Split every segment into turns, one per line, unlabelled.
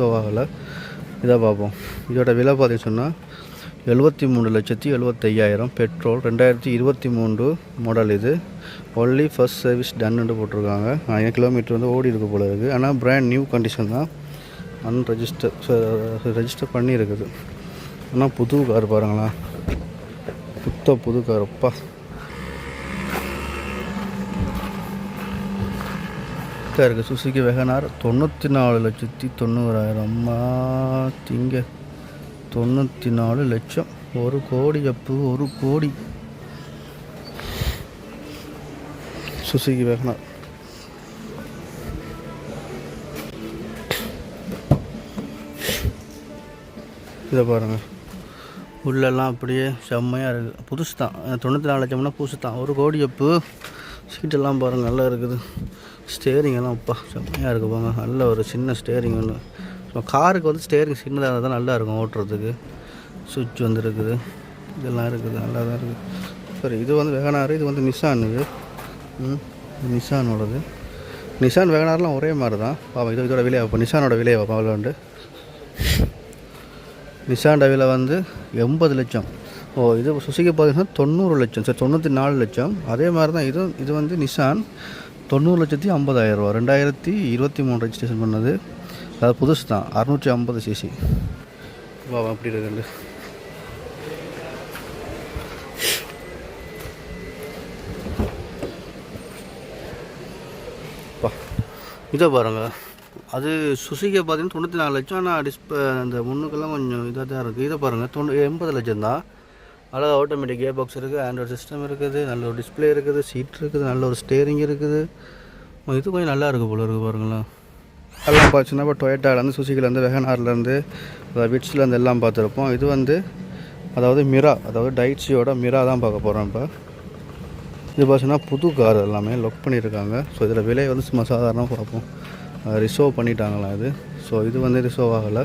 Show ஆகலை இதை பார்ப்போம் இதோட விலை பார்த்தீங்கன்னு சொன்னால் எழுபத்தி மூணு லட்சத்தி எழுபத்தையாயிரம் பெட்ரோல் ரெண்டாயிரத்தி இருபத்தி மூன்று மாடல் இது. ஒன்லி ஃபஸ்ட் சர்வீஸ் டன்னு போட்டிருக்காங்க. ஆயிரம் கிலோமீட்டர் வந்து ஓடி இருக்கு போல இருக்குது ஆனால் பிராண்ட் நியூ கண்டிஷன் தான். அன்ரெஜிஸ்டர் ரெஜிஸ்டர் பண்ணியிருக்குது. ஆனால் புது கார் பாருங்களேன். புத்த புது கார் அப்பா. கரெக்டாக இருக்குது சுசுகி வெகனார் தொண்ணூற்றி நாலு லட்சத்தி தொண்ணூறாயிரம். அம்மா திங்க. தொண்ணூற்றி நாலு லட்சம். ஒரு கோடி அப்பு ஒரு கோடி. Suzuki WagonR. இதை பாருங்கள் உள்ளெல்லாம் அப்படியே செம்மையாக இருக்குது புதுசு தான் தொண்ணூற்றி நாலு லட்சம்னா புதுசு தான் ஒரு கோடி அப்பு. சீட்டெல்லாம் பாருங்கள் நல்லா இருக்குது. ஸ்டேரிங் எல்லாம் அப்பா செம்மையாக இருக்குது போங்க நல்ல ஒரு சின்ன ஸ்டேரிங் ஒன்று ஸோ காருக்கு வந்து ஸ்டேரிங் சின்னதாக இருந்தால் தான் நல்லா இருக்கும் ஓட்டுறதுக்கு. சுவிட்ச் வந்துருக்குது. இதெல்லாம் இருக்குது நல்லா தான் இருக்குது. சரி இது வந்து வெகனாரு இது வந்து நிசான் இது. ம் இது நிசானோடது நிசான் வெகனார்லாம் ஒரே மாதிரி தான். பாப்பா இது இதோட விலையை இப்போ நிசானோட விலையை பார்ப்போம் அவ்வளோ உண்டு. நிசான் விலை வந்து எண்பது லட்சம். ஓ இது சுசுகி பார்த்தீங்கன்னா தொண்ணூறு லட்சம். சரி தொண்ணூற்றி நாலு லட்சம். அதே மாதிரி தான் இது இது வந்து நிசான் தொண்ணூறு லட்சத்தி ஐம்பதாயிரம் ரூபா. ரெண்டாயிரத்தி இருபத்தி மூணு ரெஜிஸ்ட்ரேஷன் பண்ணது. அது புதுசு தான். அறுநூற்றி ஐம்பது சிசி. வா அப்படி இருக்குது இதை பாருங்கள் அது சுசுகியை பார்த்தீங்கன்னா தொண்ணூற்றி நாலு லட்சம். ஆனால் டிஸ்பிளே அந்த முன்னுக்கெல்லாம் கொஞ்சம் இதாக தான் இருக்குது இதை பாருங்கள் தொண்ணூ எண்பது லட்சம் தான் அழகாக ஆட்டோமேட்டிக் கியர் பாக்ஸ் இருக்குது ஆண்ட்ராய்ட் சிஸ்டம் இருக்குது நல்ல ஒரு டிஸ்பிளே இருக்குது சீட் இருக்குது நல்ல ஒரு ஸ்டேரிங் இருக்குது. இது கொஞ்சம் நல்லா இருக்குது போல இருக்குது பாருங்களேன். எல்லாம் பார்த்துன்னா இப்போ டொயட்டாலேருந்து சுசிக்கிலேருந்து வெகனார்லேருந்து விட்ஸ்லேருந்து எல்லாம் பார்த்துருப்போம் இது வந்து அதாவது மிரா அதாவது டைட்ஸியோட மிரா தான் பார்க்க போகிறோம் இப்போ. இது பார்த்தீங்கன்னா புது கார் எல்லாமே லொக் பண்ணியிருக்காங்க. ஸோ இதில் விலை வந்து சும்மா சாதாரணமாக பார்ப்போம். ரிசர்வ் பண்ணிட்டாங்களா இது. ஸோ இது வந்து ரிசர்வ் ஆகலை.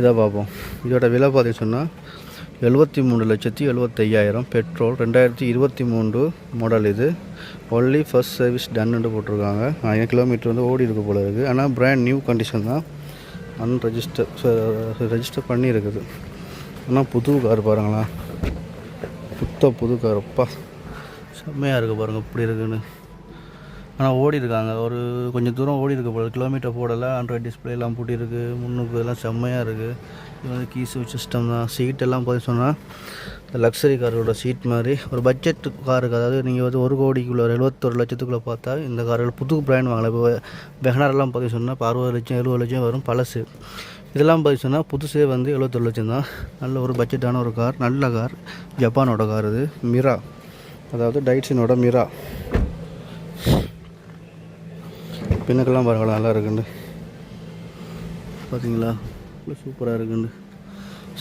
இதை பார்ப்போம். இதோட விலை பார்த்தீங்கன்னு சொன்னால் எழுபத்தி மூணு லட்சத்தி எழுபத்தையாயிரம் பெட்ரோல் ரெண்டாயிரத்தி இருபத்தி மூன்று மாடல் இது. ஒன்லி ஃபர்ஸ்ட் சர்வீஸ் டன்னு போட்டிருக்காங்க. ஆயிரம் கிலோமீட்டர் வந்து ஓடி இருக்கு போல இருக்குது ஆனால் பிராண்ட் நியூ கண்டிஷன் தான். அன்ரெஜிஸ்டர் ரெஜிஸ்டர் பண்ணியிருக்குது. ஆனால் புது கார் பாருங்களேன் புத்த புது கார் அப்பா செம்மையாக இருக்குது பாருங்கள் இப்படி இருக்குன்னு. ஆனால் ஓடி இருக்காங்க. ஒரு கொஞ்சம் தூரம் ஓடி இருக்க போல. கிலோமீட்டர் போடலை ஆண்ட்ராய்ட் டிஸ்பிளேலாம் பூட்டியிருக்கு. முன்னுக்கு இதெல்லாம் செம்மையாக இருக்குது இது வந்து கீ ஸ்விட்ச் சிஸ்டம் தான். சீட்டெல்லாம் பார்த்து சொன்னால் இந்த லக்ஸரி காரோட சீட் மாதிரி ஒரு பட்ஜெட் காருக்கு அதாவது நீங்கள் வந்து ஒரு கோடிக்குள்ளே ஒரு எழுபத்தொரு லட்சத்துக்குள்ளே பார்த்தா இந்த கார்கள் புது பிராண்ட் வாங்கலாம். இப்போ வெகனாரெல்லாம் பார்த்து சொன்னால் இப்போ அறுபது லட்சம் எழுபது லட்சம் வரும் பழசு. இதெல்லாம் பார்த்து சொன்னால் புதுசே வந்து எழுபத்தொரு லட்சம் தான். நல்ல ஒரு பட்ஜெட்டான ஒரு கார் நல்ல கார் ஜப்பானோட கார் இது மிரா அதாவது டைட்ஸினோட மிரா பின்னுக்கெல்லாம் பரவாயில்ல நல்லா இருக்குன்னு. பார்த்தீங்களா இவ்வளோ சூப்பராக இருக்குன்னு.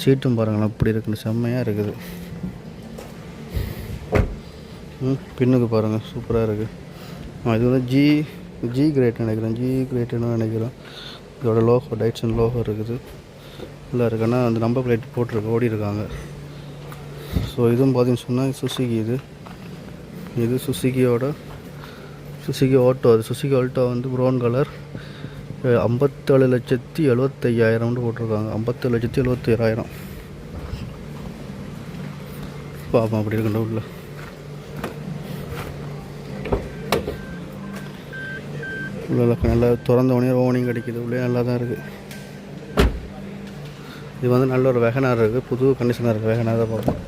சீட்டும் பாருங்களேன் அப்படி இருக்குண்டு செம்மையாக இருக்குது. ம் பின்னுக்கு பாருங்கள் சூப்பராக இருக்குது இது வந்து ஜி ஜி கிரேட் நினைக்கிறேன். ஜி கிரேட்னு நினைக்கிறேன்? இதோட லோகோ டைட்ஸன் லோகோ இருக்குது. நல்லா இருக்குன்னா ஆனால் அந்த நம்பர் பிளேட் போட்டிருக்கு ஓடி இருக்காங்க ஸோ இதுவும் பார்த்தீங்கன்னு சொன்னால் சுசுகி இது. இது சுசுகியோட சுசுகி ஆட்டோ அது சுசுகி ஆல்ட்டோ வந்து ப்ரௌன் கலர் ஐம்பத்தேழு லட்சத்தி எழுபத்தையாயிரம்னு போட்டிருக்காங்க. ஐம்பத்தேழு லட்சத்தி எழுபத்தேழாயிரம் பார்ப்போம் அப்படி இருக்கண்ட உள்ள. உள்ள நல்லா திறந்த உடனே ஓனிங் கிடைக்குது. உள்ளே நல்லா தான் இருக்குது இது வந்து நல்ல ஒரு வெகனார் இருக்குது புது கண்டிஷனாக இருக்குது வெகனார் தான் பார்ப்போம்.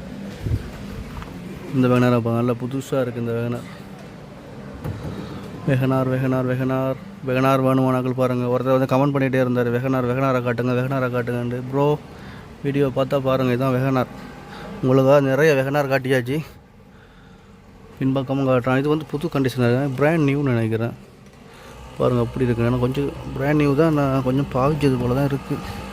இந்த வேகனாரை பார்ப்போம். நல்லா புதுசாக இருக்குது இந்த வேகனார். வெகனார் வெகனார் வெகனார். வெகனார் வேணுமானாக்கள் பாருங்கள் ஒருத்தர் வந்து கமெண்ட் பண்ணிகிட்டே இருந்தார். வெகனார் வெகனாரை காட்டுங்க வெகனாரை காட்டுங்கன்ட்டு. ப்ரோ வீடியோ பார்த்தா பாருங்கள் இதுதான் வெகனார். உங்களுக்காக நிறைய வெகனார் காட்டியாச்சு. பின்பக்கமும் காட்டுறான். இது வந்து புது கண்டிஷனர் பிராண்ட் நியூன்னு நினைக்கிறேன். பாருங்கள் அப்படி இருக்குது ஏன்னா கொஞ்சம் பிராண்ட் நியூ தான். நான் கொஞ்சம் பாவிச்சது போல தான் இருக்குது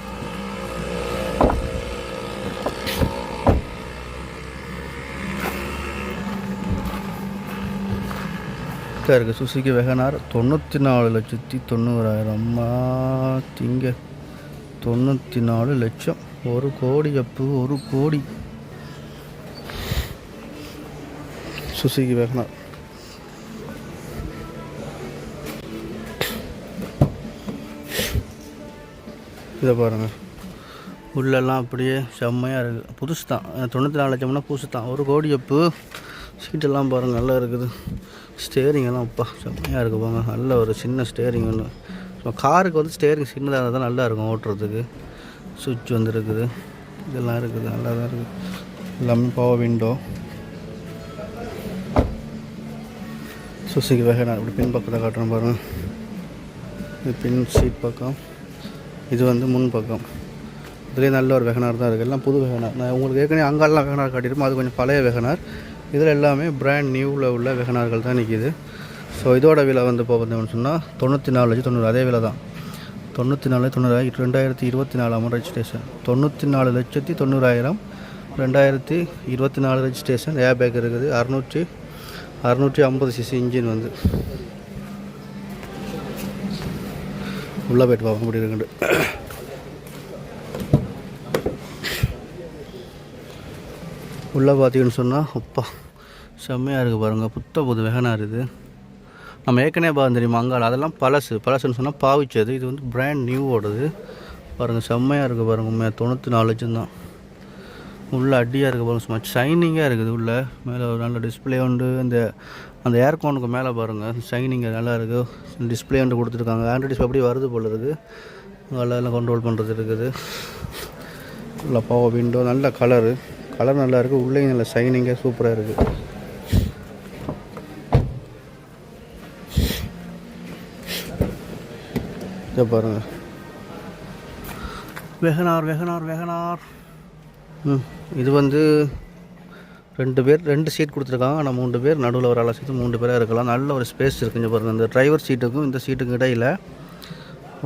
கரெக்டாக இருக்குது சுசுகி வெகனார் தொண்ணூற்றி நாலு லட்சத்தி தொண்ணூறாயிரம். திங்க. தொண்ணூற்றி நாலு லட்சம். ஒரு கோடி அப்பு ஒரு கோடி. Suzuki WagonR. இதை பாருங்கள் உள்ளெல்லாம் அப்படியே செம்மையாக இருக்குது புதுசு தான் தொண்ணூற்றி நாலு லட்சம்னா புதுசு தான் ஒரு கோடி அப்பு. சீட்டெல்லாம் பாருங்கள் நல்லா இருக்குது. ஸ்டேரிங் எல்லாம் அப்பா செம்மையாக இருக்குது பாருங்க. நல்ல ஒரு சின்ன ஸ்டேரிங் ஒன்று ஸோ காருக்கு வந்து ஸ்டேரிங் சின்னதாக இருந்தால் தான் நல்லா இருக்கும் ஓட்டுறதுக்கு. சுவிட்ச் வந்து இருக்குது இதெல்லாம் இருக்குது நல்லா தான் இருக்குது எல்லாமே பவர் விண்டோ சுசுகி நான் இப்படி பின் பக்கத்தை காட்டுறேன் பாருங்கள் இது பின் சீட் பக்கம். இது வந்து முன் பக்கம். இதுலேயே நல்ல ஒரு வெகனார் தான் இருக்குது எல்லாம் புது வெகனார் நான் உங்களுக்கு ஏற்கனவே அங்காலெலாம் வெகனார் காட்டியிருப்போம் அது கொஞ்சம் பழைய வெகனார் இதில் எல்லாமே பிராண்ட் நியூவில் உள்ள வெகனார்கள் தான் நிற்கிது ஸோ இதோட விலை வந்து இப்போ பார்த்தோம்னு சொன்னால் தொண்ணூற்றி நாலு லட்சம் தொண்ணூறு அதே விலை தான். தொண்ணூற்றி நாலு தொண்ணூறாயிரம் ரெண்டாயிரத்தி இருபத்தி நாலாம் ரெஜிஸ்ட்ரேஷன் தொண்ணூற்றி நாலு லட்சத்தி தொண்ணூறாயிரம் ரெண்டாயிரத்தி இருபத்தி நாலு ரெஜிஸ்ட்ரேஷன் ஏர் பேக் இருக்குது. அறநூற்றி அறநூற்றி ஐம்பது சிசி இன்ஜின் வந்து. உள்ளே போய்ட்டு பார்ப்போம். இப்படி உள்ளே பார்த்தீங்கன்னு சொன்னால் அப்பா செம்மையாக இருக்குது பாருங்கள் புத்த புது வெகனாக இது நம்ம ஏற்கனவே பார்த்து தெரியுமா அங்காள் அதெல்லாம் பழசு. பழசுன்னு சொன்னால் பாவிச்சது. இது வந்து பிராண்ட் நியூவோடது பாருங்கள் செம்மையாக இருக்குது பாருங்கள் உண்மையாக தொண்ணூற்றி நாலு லட்சம் தான் உள்ளே அடியாக இருக்குது பாருங்கள் சும்மா ஷைனிங்காக இருக்குது உள்ளே. மேலே ஒரு நல்ல டிஸ்பிளே உண்டு. இந்த அந்த ஏர்கோனுக்கு மேலே பாருங்கள் ஷைனிங் நல்லா இருக்குது டிஸ்பிளே வந்து கொடுத்துருக்காங்க. ஆண்ட்ராய்ட் டிஸ்பிளே வருது போல் இருக்குது அதெல்லாம் கண்ட்ரோல் பண்ணுறது இருக்குது. உள்ள பவர் விண்டோ நல்ல கலரு கலர் நல்லா இருக்குது உள்ளேயும் நல்ல ஷைனிங்காக சூப்பராக இருக்குது இதை பாருங்கள் வெகனார் வெகனார் வெகனார். ம் இது வந்து ரெண்டு பேர் ரெண்டு சீட் கொடுத்துருக்காங்க. ஆனால் மூணு பேர் நடுவில் ஒரு ஆளை சேர்த்து மூணு பேராக இருக்கலாம். நல்ல ஒரு ஸ்பேஸ் இருக்குங்க பாருங்கள் இந்த டிரைவர் சீட்டுக்கும் இந்த சீட்டுக்கும் இடையில்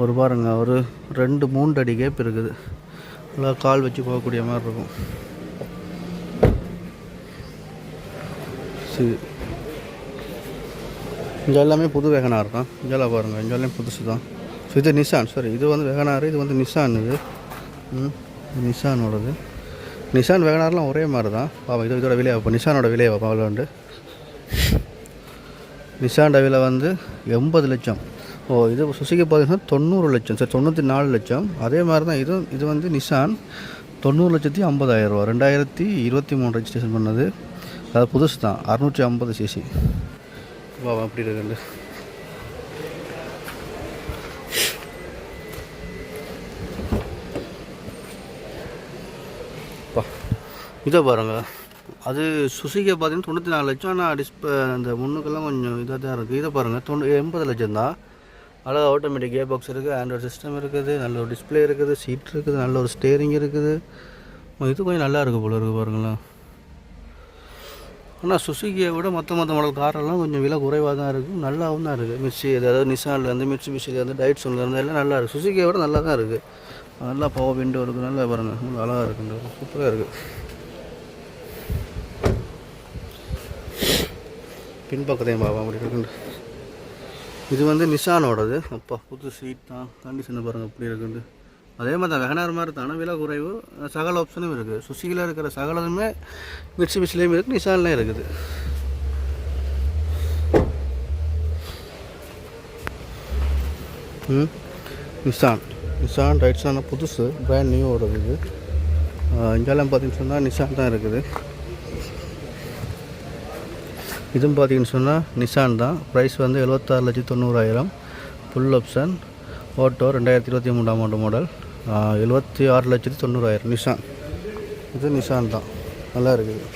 ஒரு பாருங்க ஒரு ரெண்டு மூன்று அடி கேப் இருக்குது. நல்லா கால் வச்சு போகக்கூடிய மாதிரி இருக்கும். புதுசு இங்கே எல்லாமே புது வேகனார் தான். இங்கெல்லாம் பாருங்கள் இங்கே எல்லாமே புதுசு தான். ஸோ இது நிசான் சாரி இது வந்து வேகனார் இது வந்து நிசான் இது. நிசானோடது நிசான் வேகனார்லாம் ஒரே மாதிரி தான். பாவம் இது இதோட விலையை இப்போ நிசானோட விலையை வைப்போம் அவ்வளோ நிசான்ட விலை வந்து எண்பது லட்சம். ஓ இது சுசுகி பார்த்தீங்கன்னா தொண்ணூறு லட்சம். சார் தொண்ணூற்றி நாலு லட்சம். அதே மாதிரி தான் இது இது வந்து நிசான் தொண்ணூறு லட்சத்தி ஐம்பதாயிரம் ரூபா ரெண்டாயிரத்தி இருபத்தி மூணு ரெஜிஸ்ட்ரேஷன் பண்ணது. அது புதுசு தான். அறுநூற்றி ஐம்பது சிசி வா அப்படி இருக்குது பா இதை பாருங்க. அது சுசுகியை பார்த்தீங்கன்னா தொண்ணூற்றி நாலு லட்சம் ஆனால் டிஸ்ப அந்த முன்னுக்கெல்லாம் கொஞ்சம் இதாக தான் இருக்குது இதை பாருங்கள் தொண்ணூ எண்பது லட்சம் தான். அழகாக ஆட்டோமேட்டிக் கே பாக்ஸ் இருக்குது ஆண்ட்ராய்டு சிஸ்டம் இருக்குது நல்ல ஒரு டிஸ்பிளே இருக்குது சீட் இருக்குது நல்ல ஒரு ஸ்டேரிங் இருக்குது. இது கொஞ்சம் நல்லா இருக்குது போல இருக்குது பாருங்களேன். ஆனால் சுசுகியை விட மற்ற மற்ற மாடல் காரெல்லாம் கொஞ்சம் விலை குறைவாக தான் இருக்குது நல்லாவும் தான் இருக்குது மிர்ச்சி அதாவது நிசான்லேருந்து மிக்சி டயட் டைட்ஸோன்லேருந்து எல்லாம் நல்லா இருக்குது சுசுகியை விட நல்லா தான் இருக்குது நல்லா பவர் விண்டோ இருக்குது நல்லா பாருங்கள் நல்லா அழகாக இருக்குன்ற சூப்பராக இருக்குது பின்பக்கத்தையும் பாபா அப்படி இருக்குண்டு இது வந்து நிசானோடது அப்பா புது சீட் தான். கண்டிஷனை பாருங்கள் அப்படி இருக்குண்டு அதே மாதிரி தான் வெகனார் மாதிரி தான் ஆனால் விலை குறைவு சகல ஆப்ஷனும் இருக்குது சுசிகில் இருக்கிற சகலதுமே மிக்சி மிக்சிலையும் இருக்குது நிசான்லேயும் இருக்குது. ம்? நிசான். நிசான் ரைட்ஸான புதுசு பிராண்ட் நியூவோடது இது. இங்கெல்லாம் பார்த்தீங்கன்னு சொன்னால் நிசான் தான் இருக்குது. இதுவும் பார்த்தீங்கன்னு சொன்னால் நிசான் தான். ப்ரைஸ் வந்து எழுபத்தாறு லட்சத்தி தொண்ணூறாயிரம். ஃபுல் ஆப்ஷன் ஓட்டோ ரெண்டாயிரத்தி இருபத்தி மூணாம் ஆண்டு மாடல் எழுபத்தி ஆறு லட்சத்தி தொண்ணூறாயிரம். நிஷான். இது நிஷான் தான். நல்லா இருக்குது.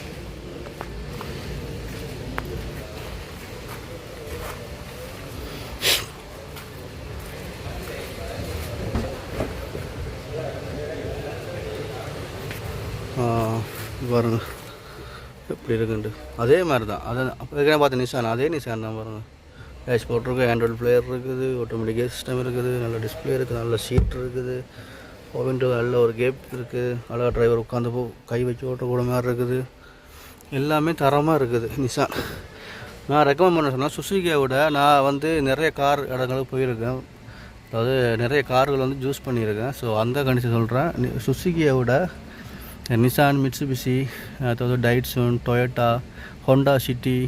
பாருங்க. எப்படி இருக்குன்ட்டு. அதே மாதிரி தான். அதை ஏற்கனவே பார்த்த நிசான் அதே நிசான் தான் பாருங்கள் டேஷ் போட்டிருக்கு இருக்குது ஆண்ட்ராய்டு பிளேயர் இருக்குது ஆட்டோமேட்டிக் சிஸ்டம் இருக்குது நல்ல டிஸ்பிளே இருக்குது நல்ல சீட் இருக்குது. விண்டோ நல்ல ஒரு கேப் இருக்குது அழகா டிரைவர் உட்காந்து போ கை வச்சு ஓட்டக்கூட மாதிரி இருக்குது. எல்லாமே தரமாக இருக்குது நிசான் நான் ரெக்கமெண்ட் பண்ண சொன்னால் சுசுகியை விட நான் வந்து நிறைய கார் இடங்களுக்கு போயிருக்கேன். அதாவது நிறைய கார்கள் வந்து ஜூஸ் பண்ணியிருக்கேன். ஸோ அந்த கண்டிஷன் சொல்கிறேன் சுசுகியை விட நிசான் மிட்ஸுபிசி அதாவது Datsun Toyota Honda City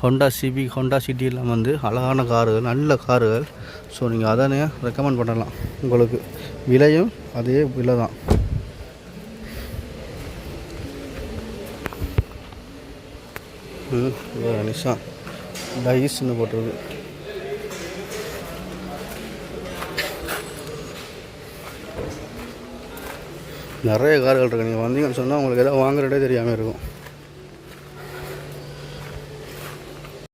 Honda CB Honda சிட்டிலாம் வந்து அழகான கார்கள் நல்ல கார்கள் ஸோ நீங்கள் அதானே ரெக்கமெண்ட் பண்ணலாம் உங்களுக்கு. விலையும் அதே விலை தான். ம் டைஸ்னு போட்டிருக்கு. நிறைய கார்கள் இருக்குது நீங்கள் வந்தீங்கன்னு சொன்னால் உங்களுக்கு எதாவது வாங்குறதே தெரியாமல் இருக்கும்.